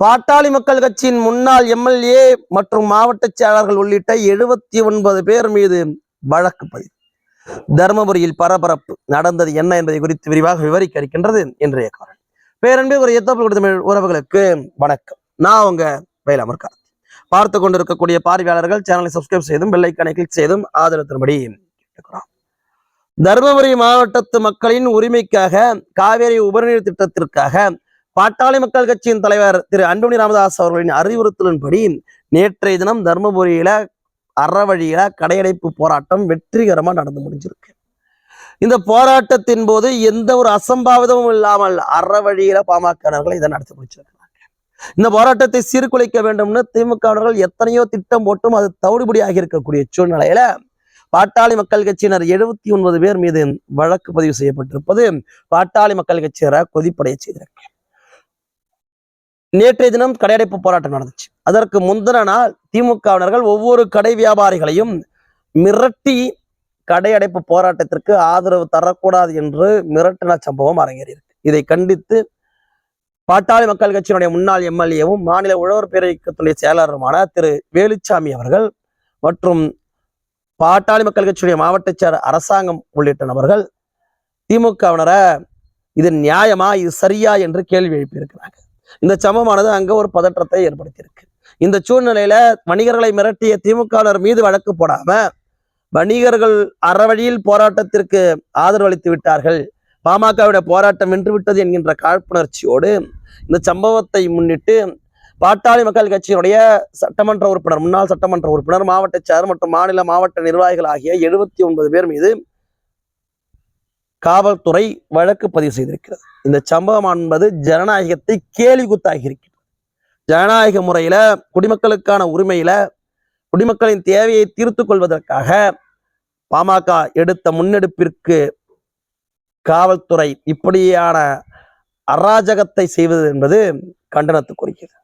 பாட்டாளி மக்கள் கட்சியின் முன்னாள் எம்எல்ஏ மற்றும் மாவட்ட செயலாளர்கள் உள்ளிட்ட எழுபத்தி ஒன்பது பேர் மீது வழக்கு பதிவு. தருமபுரியில் பரபரப்பு நடந்தது என்ன என்பதை குறித்து விரிவாக விவரிக்க இருக்கின்றது இன்றைய காரணம் பேரன்பே ஒரு எத்தப்பல் கொடுத்த தமிழ் உறவுகளுக்கு வணக்கம். நான் உங்க வேலாமர் கார்த்தி பார்த்து கொண்டிருக்கக்கூடிய பார்வையாளர்கள் சேனலை சப்ஸ்கிரைப் செய்தும் பெல்லைக்கானை கிளிக் செய்தும் ஆதரவு தரும்படி கேட்டுக்கிறோம் தருமபுரி மாவட்டத்து மக்களின் உரிமைக்காக காவேரி உபரிநீர் திட்டத்திற்காக பாட்டாளி மக்கள் கட்சியின் தலைவர் திரு அன்புமணி ராமதாஸ் அவர்களின் அறிவுறுத்தலின்படி நேற்றைய தினம் தர்மபுரியில அறவழியில கடையடைப்பு போராட்டம் வெற்றிகரமா நடந்து முடிஞ்சிருக்கு. இந்த போராட்டத்தின் போது எந்த ஒரு அசம்பாவிதமும் இல்லாமல் அறவழியில பாமகவர்கள் இதை நடத்தி முடிச்சிருக்கிறாங்க. இந்த போராட்டத்தை சீர்குலைக்க வேண்டும்னு திமுகவர்கள் எத்தனையோ திட்டம் போட்டும் அது தவிடுபடியாக இருக்கக்கூடிய சூழ்நிலையில பாட்டாளி மக்கள் கட்சியினர் எழுபத்தி ஒன்பது பேர் மீது வழக்கு பதிவு செய்யப்பட்டிருப்பது பாட்டாளி மக்கள் கட்சியரை கொதிப்படைய செய்திருக்கு. நேற்றைய தினம் கடையடைப்பு போராட்டம் நடந்துச்சு. அதற்கு முந்தின நாள் திமுகவினர்கள் ஒவ்வொரு கடை வியாபாரிகளையும் மிரட்டி கடையடைப்பு போராட்டத்திற்கு ஆதரவு தரக்கூடாது என்று மிரட்டின சம்பவம் அரங்கேறியிருக்கு. இதை கண்டித்து பாட்டாளி மக்கள் கட்சியினுடைய முன்னாள் எம்எல்ஏவும் மாநில உழவர் பேரவைக்கத்துடைய செயலாளருமான திரு வேலுச்சாமி அவர்கள் மற்றும் பாட்டாளி மக்கள் கட்சியுடைய மாவட்ட செயலர் அரசாங்கம் உள்ளிட்ட நபர்கள் திமுகவினரை இது நியாயமா இது சரியா என்று கேள்வி எழுப்பியிருக்கிறாங்க. இந்த சம்பவமானது அங்கே ஒரு பதற்றத்தை ஏற்படுத்தியிருக்கு. இந்த சூழ்நிலையில வணிகர்களை மிரட்டிய திமுகவினர் மீது வழக்கு போடாம வணிகர்கள் அறவழியில் போராட்டத்திற்கு ஆதரவு அளித்து விட்டார்கள். பாமகவுடைய போராட்டம் வென்றுவிட்டது என்கின்ற காழ்ப்புணர்ச்சியோடு இந்த சம்பவத்தை முன்னிட்டு பாட்டாளி மக்கள் கட்சியினுடைய சட்டமன்ற உறுப்பினர் முன்னாள் சட்டமன்ற உறுப்பினர் மாவட்ட செயலர் மற்றும் மாநில மாவட்ட நிர்வாகிகள் ஆகிய எழுபத்தி ஒன்பது பேர் மீது காவல்துறை வழக்கு பதிவு செய்திருக்கிறது. இந்த சம்பவம் என்பது ஜனநாயகத்தை கேலி குத்தாகி இருக்கிறது. ஜனநாயக முறையில குடிமக்களுக்கான உரிமையில குடிமக்களின் தேவையை தீர்த்து கொள்வதற்காக பாமக எடுத்த முன்னெடுப்பிற்கு காவல்துறை இப்படியான அராஜகத்தை செய்வது என்பது கண்டனத்துக்குரியது